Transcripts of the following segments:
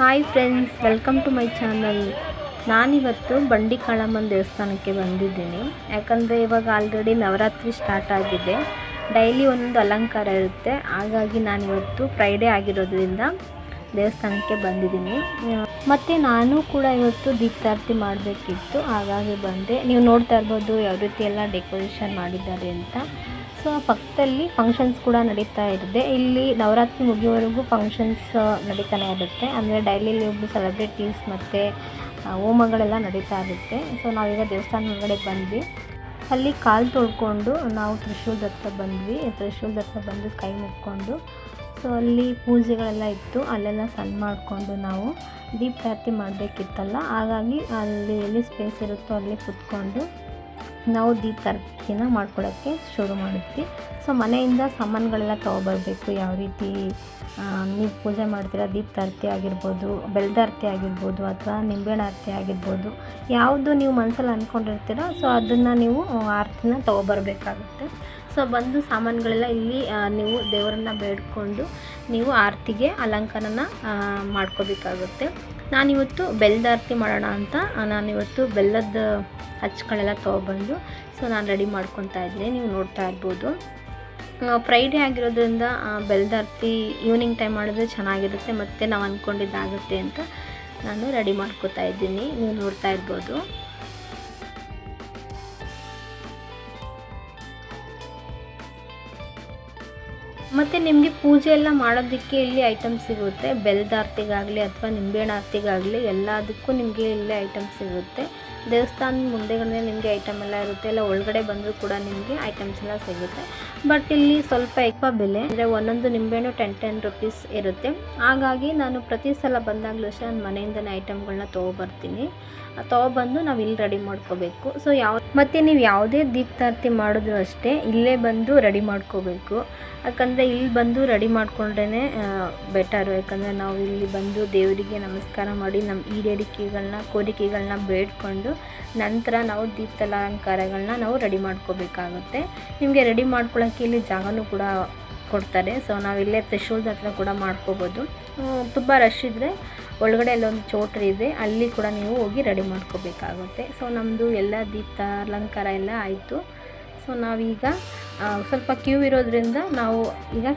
Hi friends welcome to my channel ನಾನಿವತ್ತು ಬಂಡಿ ಕಾಳಮ್ಮನ ದೇವಸ್ಥಾನಕ್ಕೆ ಬಂದಿದ್ದೀನಿ. ಯಾಕಂದರೆ ಇವಾಗ ಆಲ್ರೆಡಿ ನವರಾತ್ರಿ ಸ್ಟಾರ್ಟ್ ಆಗಿದೆ. ಡೈಲಿ ಒಂದು ಅಲಂಕಾರ ಇರುತ್ತೆ. ಹಾಗಾಗಿ ನಾನಿವತ್ತು ಫ್ರೈಡೇ ಆಗಿರೋದ್ರಿಂದ ದೇವಸ್ಥಾನಕ್ಕೆ ಬಂದಿದ್ದೀನಿ. ಮತ್ತು ನಾನು ಕೂಡ ಇವತ್ತು ದೀಪಾರತಿ ಮಾಡಬೇಕಿತ್ತು. ಹಾಗಾಗಿ ಬಂದೆ. ನೀವು ನೋಡ್ತಾ ಇರ್ಬೋದು ಯಾವ ರೀತಿ ಎಲ್ಲ ಡೆಕೋರೇಷನ್ ಮಾಡಿದ್ದಾರೆ ಅಂತ. ಸೊ ಪಕ್ಕದಲ್ಲಿ ಫಂಕ್ಷನ್ಸ್ ಕೂಡ ನಡೀತಾ ಇರುತ್ತೆ. ಇಲ್ಲಿ ನವರಾತ್ರಿ ಮುಗಿಯೋವರೆಗೂ ಫಂಕ್ಷನ್ಸ್ ನಡೀತಾನೆ ಇರುತ್ತೆ. ಅಂದರೆ ಡೈಲಿ ಒಬ್ಬರು ಸೆಲೆಬ್ರಿಟೀಸ್ ಮತ್ತು ಹೋಮಗಳೆಲ್ಲ ನಡೀತಾ ಇರುತ್ತೆ. ಸೊ ನಾವೀಗ ದೇವಸ್ಥಾನ ಒಳಗಡೆ ಬಂದ್ವಿ. ಅಲ್ಲಿ ಕಾಲು ತೊಳ್ಕೊಂಡು ನಾವು ತ್ರಿಶೂಲದ ಹತ್ರ ಬಂದ್ವಿ. ತ್ರಿಶೂಲದ ಹತ್ರ ಬಂದು ಕೈ ಮುಕ್ಕೊಂಡು ಸೊ ಅಲ್ಲಿ ಪೂಜೆಗಳೆಲ್ಲ ಇತ್ತು. ಅಲ್ಲೆಲ್ಲ ಸಣ್ಣ ಮಾಡಿಕೊಂಡು ನಾವು ದೀಪಾರತಿ ಮಾಡಬೇಕಿತ್ತಲ್ಲ. ಹಾಗಾಗಿ ಅಲ್ಲಿ ಎಲ್ಲಿ ಸ್ಪೇಸ್ ಇರುತ್ತೋ ಅಲ್ಲಿ ಕುತ್ಕೊಂಡು ನಾವು ದೀಪಾರತಿನ ಮಾಡ್ಕೊಳ್ಳೋಕ್ಕೆ ಶುರು ಮಾಡಿದ್ವಿ. ಸೊ ಮನೆಯಿಂದ ಸಾಮಾನುಗಳೆಲ್ಲ ತೊಗೊಬರ್ಬೇಕು. ಯಾವ ರೀತಿ ನೀವು ಪೂಜೆ ಮಾಡ್ತೀರಾ ತರ್ತಿ ಆಗಿರ್ಬೋದು ಬೆಲ್ದಾರತಿ ಆಗಿರ್ಬೋದು ಅಥವಾ ನಿಂಬೆಹಣ್ಣು ಆರತಿ ಆಗಿರ್ಬೋದು, ಯಾವುದು ನೀವು ಮನಸ್ಸಲ್ಲಿ ಅಂದ್ಕೊಂಡಿರ್ತೀರೋ ಸೊ ಅದನ್ನು ನೀವು ಆರತಿನ ತೊಗೊಬರ್ಬೇಕಾಗುತ್ತೆ. ಸೊ ಬಂದು ಸಾಮಾನುಗಳೆಲ್ಲ ಇಲ್ಲಿ ನೀವು ದೇವರನ್ನ ಬೇಡ್ಕೊಂಡು ನೀವು ಆರತಿಗೆ ಅಲಂಕಾರನ ಮಾಡ್ಕೋಬೇಕಾಗುತ್ತೆ. ನಾನಿವತ್ತು ಬೆಲ್ಲದ ಮಾಡೋಣ ಅಂತ, ನಾನಿವತ್ತು ಬೆಲ್ಲದ ಹಚ್ಗಳೆಲ್ಲ ತೊಗೊಬಂದು ಸೊ ನಾನು ರೆಡಿ ಮಾಡ್ಕೊತಾ ಇದ್ದೀನಿ ನೀವು ನೋಡ್ತಾ ಇರ್ಬೋದು. ಫ್ರೈಡೇ ಆಗಿರೋದ್ರಿಂದ ಬೆಲ್ಲದ ಈವ್ನಿಂಗ್ ಟೈಮ್ ಮಾಡಿದ್ರೆ ಚೆನ್ನಾಗಿರುತ್ತೆ, ಮತ್ತು ನಾವು ಅಂದ್ಕೊಂಡಿದ್ದಾಗುತ್ತೆ ಅಂತ ನಾನು ರೆಡಿ ಮಾಡ್ಕೊತಾ ಇದ್ದೀನಿ, ನೀವು ನೋಡ್ತಾ ಇರ್ಬೋದು. ಮತ್ತು ನಿಮಗೆ ಪೂಜೆ ಎಲ್ಲ ಮಾಡೋದಕ್ಕೆ ಇಲ್ಲಿ ಐಟಮ್ ಸಿಗುತ್ತೆ. ಬೆಲ್ಲದ ಆರ್ತಿಗಾಗಲಿ ಅಥವಾ ನಿಂಬೆಹಣ್ಣು ಆರತಿಗಾಗಲಿ ಎಲ್ಲದಕ್ಕೂ ನಿಮಗೆ ಇಲ್ಲೇ ಐಟಮ್ ಸಿಗುತ್ತೆ. ದೇವಸ್ಥಾನದ ಮುಂದೆಗಡೆ ನಿಮಗೆ ಐಟಮ್ ಎಲ್ಲ ಇರುತ್ತೆ. ಇಲ್ಲ ಒಳಗಡೆ ಬಂದರೂ ಕೂಡ ನಿಮಗೆ ಐಟಮ್ಸ್ ಎಲ್ಲ ಸಿಗುತ್ತೆ. ಬಟ್ ಇಲ್ಲಿ ಸ್ವಲ್ಪ ಎಕ್ವ ಬೆಲೆ, ಅಂದರೆ ಒಂದೊಂದು ನಿಂಬೆಹಣ್ಣು ಟೆನ್ ಟೆನ್ ರುಪೀಸ್ ಇರುತ್ತೆ. ಹಾಗಾಗಿ ನಾನು ಪ್ರತಿ ಸಲ ಬಂದಾಗಲೂ ಅಷ್ಟೇ ನನ್ನ ಮನೆಯಿಂದನೇ ಐಟಮ್ಗಳನ್ನ ತೊಗೊಬರ್ತೀನಿ. ತೊಗೊಬಂದು ನಾವು ಇಲ್ಲಿ ರೆಡಿ ಮಾಡ್ಕೋಬೇಕು. ಸೊ ಯಾವ, ಮತ್ತು ನೀವು ಯಾವುದೇ ದೀಪ್ತಾರ್ತಿ ಮಾಡಿದ್ರು ಅಷ್ಟೇ ಇಲ್ಲೇ ಬಂದು ರೆಡಿ ಮಾಡ್ಕೋಬೇಕು. ಯಾಕಂದರೆ ಇಲ್ಲಿ ಬಂದು ರೆಡಿ ಮಾಡಿಕೊಂಡ್ರೇ ಬೆಟರು ಯಾಕಂದರೆ ನಾವು ಇಲ್ಲಿ ಬಂದು ದೇವರಿಗೆ ನಮಸ್ಕಾರ ಮಾಡಿ ನಮ್ಮ ಈಡೇರಿಕೆಗಳನ್ನ ಕೋರಿಕೆಗಳನ್ನ ಬೇಡ್ಕೊಂಡು ನಂತರ ನಾವು ದೀಪ್ತಲಾಲಂಕಾರಗಳನ್ನ ಅಲಂಕಾರಗಳನ್ನ ನಾವು ರೆಡಿ ಮಾಡ್ಕೋಬೇಕಾಗುತ್ತೆ. ನಿಮಗೆ ರೆಡಿ ಮಾಡ್ಕೊಳ್ಳೋಕ್ಕೆ ಇಲ್ಲಿ ಜಾಗನೂ ಕೂಡ ಕೊಡ್ತಾರೆ. ಸೊ ನಾವು ಇಲ್ಲೇ ತ್ರಿಶೂಲದ ಹತ್ರ ಕೂಡ ಮಾಡ್ಕೋಬೋದು. ತುಂಬ ರಶ್ ಇದ್ದರೆ ಒಳಗಡೆ ಅಲ್ಲೊಂದು ಚೋಟ್ರಿ ಇದೆ, ಅಲ್ಲಿ ಕೂಡ ನೀವು ಹೋಗಿ ರೆಡಿ ಮಾಡ್ಕೋಬೇಕಾಗುತ್ತೆ. ಸೊ ನಮ್ಮದು ಎಲ್ಲ ದೀಪ ಅಲಂಕಾರ ಎಲ್ಲ ಆಯಿತು. ಸೊ ನಾವೀಗ ಸ್ವಲ್ಪ ಕ್ಯೂ ಇರೋದ್ರಿಂದ ನಾವು ಈಗ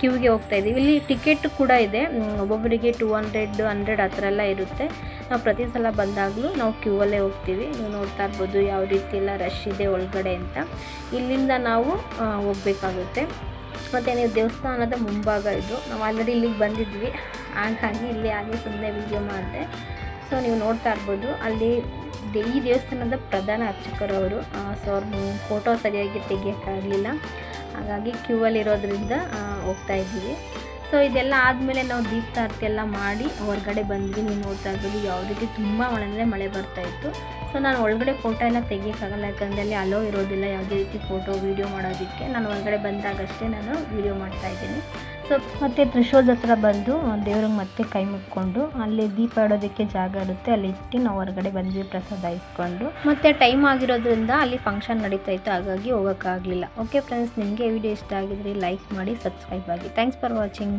ಕ್ಯೂಗೆ ಹೋಗ್ತಾ ಇದ್ದೀವಿ. ಇಲ್ಲಿ ಟಿಕೆಟ್ ಕೂಡ ಇದೆ. ಒಬ್ಬೊಬ್ಬರಿಗೆ ಟೂ ಹಂಡ್ರೆಡ್ ಹಂಡ್ರೆಡ್ ಆ ಥರ ಎಲ್ಲ ಇರುತ್ತೆ. ನಾವು ಪ್ರತಿ ಸಲ ಬಂದಾಗಲೂ ನಾವು ಕ್ಯೂ ಅಲ್ಲೇ ಹೋಗ್ತೀವಿ. ನೀವು ನೋಡ್ತಾ ಇರ್ಬೋದು ಯಾವ ರೀತಿ ಎಲ್ಲ ರಶ್ ಇದೆ ಒಳಗಡೆ ಅಂತ. ಇಲ್ಲಿಂದ ನಾವು ಹೋಗಬೇಕಾಗುತ್ತೆ. ಮತ್ತು ನೀವು ದೇವಸ್ಥಾನದ ಮುಂಭಾಗ ಇದು. ನಾವು ಆಲ್ರೆಡಿ ಇಲ್ಲಿಗೆ ಬಂದಿದ್ವಿ. ಹಾಗಾಗಿ ಇಲ್ಲಿ ಹಾಗೆ ಸುಮ್ಮನೆ ವೀಡಿಯೋ ಮಾಡಿದೆ. ಸೊ ನೀವು ನೋಡ್ತಾ ಇರ್ಬೋದು. ಅಲ್ಲಿ ಈ ದೇವಸ್ಥಾನದ ಪ್ರಧಾನ ಅರ್ಚಕರವರು ಸೊ ಅವ್ರ ಫೋಟೋ ಸರಿಯಾಗಿ ತೆಗಿಯೋಕ್ಕಾಗಲಿಲ್ಲ ಹಾಗಾಗಿ ಕ್ಯೂ ಅಲ್ಲಿರೋದ್ರಿಂದ ಹೋಗ್ತಾ ಇದ್ದೀವಿ. ಸೊ ಇದೆಲ್ಲ ಆದಮೇಲೆ ನಾವು ದೀಪಾರತಿ ಎಲ್ಲ ಮಾಡಿ ಹೊರಗಡೆ ಬಂದ್ವಿ. ನೀವು ನೋಡ್ತಾ ಇರ್ಬೋದು, ಯಾವ ರೀತಿ ತುಂಬ ಅಂದರೆ ಮಳೆ ಬರ್ತಾಯಿತ್ತು ಸೊ ನಾನು ಒಳಗಡೆ ಫೋಟೋ ಎಲ್ಲ ತೆಗಿಯೋಕ್ಕಾಗಲ್ಲ, ಯಾಕಂದರೆ ಅಲ್ಲಿ ಅಲೋ ಇರೋದಿಲ್ಲ. ಯಾವುದೇ ರೀತಿ ಫೋಟೋ ವೀಡಿಯೋ ಮಾಡೋದಕ್ಕೆ. ನಾನು ಹೊರಗಡೆ ಬಂದಾಗಷ್ಟೇ ನಾನು ವೀಡಿಯೋ ಮಾಡ್ತಾಯಿದ್ದೀನಿ ಸೊ ಮತ್ತು ತ್ರಿಶೂಲದ ಹತ್ರ ಬಂದು ದೇವ್ರಿಗೆ ಮತ್ತೆ ಕೈ ಮುಕ್ಕೊಂಡು ಅಲ್ಲಿ ದೀಪ ಇಡೋದಕ್ಕೆ ಜಾಗ ಇರುತ್ತೆ. ಅಲ್ಲಿ ಇಟ್ಟು ನಾವು ಹೊರಗಡೆ ಬಂದ್ವಿ ಪ್ರಸಾದ ಇಸ್ಕೊಂಡು ಮತ್ತು ಟೈಮ್ ಆಗಿರೋದ್ರಿಂದ ಅಲ್ಲಿ ಫಂಕ್ಷನ್ ನಡೀತಾ ಇತ್ತು. ಹಾಗಾಗಿ ಹೋಗೋಕ್ಕಾಗಲಿಲ್ಲ. ಓಕೆ ಫ್ರೆಂಡ್ಸ್ ನಿಮಗೆ ವಿಡಿಯೋ ಇಷ್ಟ ಆಗಿದ್ರೆ ಲೈಕ್ ಮಾಡಿ ಸಬ್ಸ್ಕ್ರೈಬ್ ಆಗಿ. Thanks for watching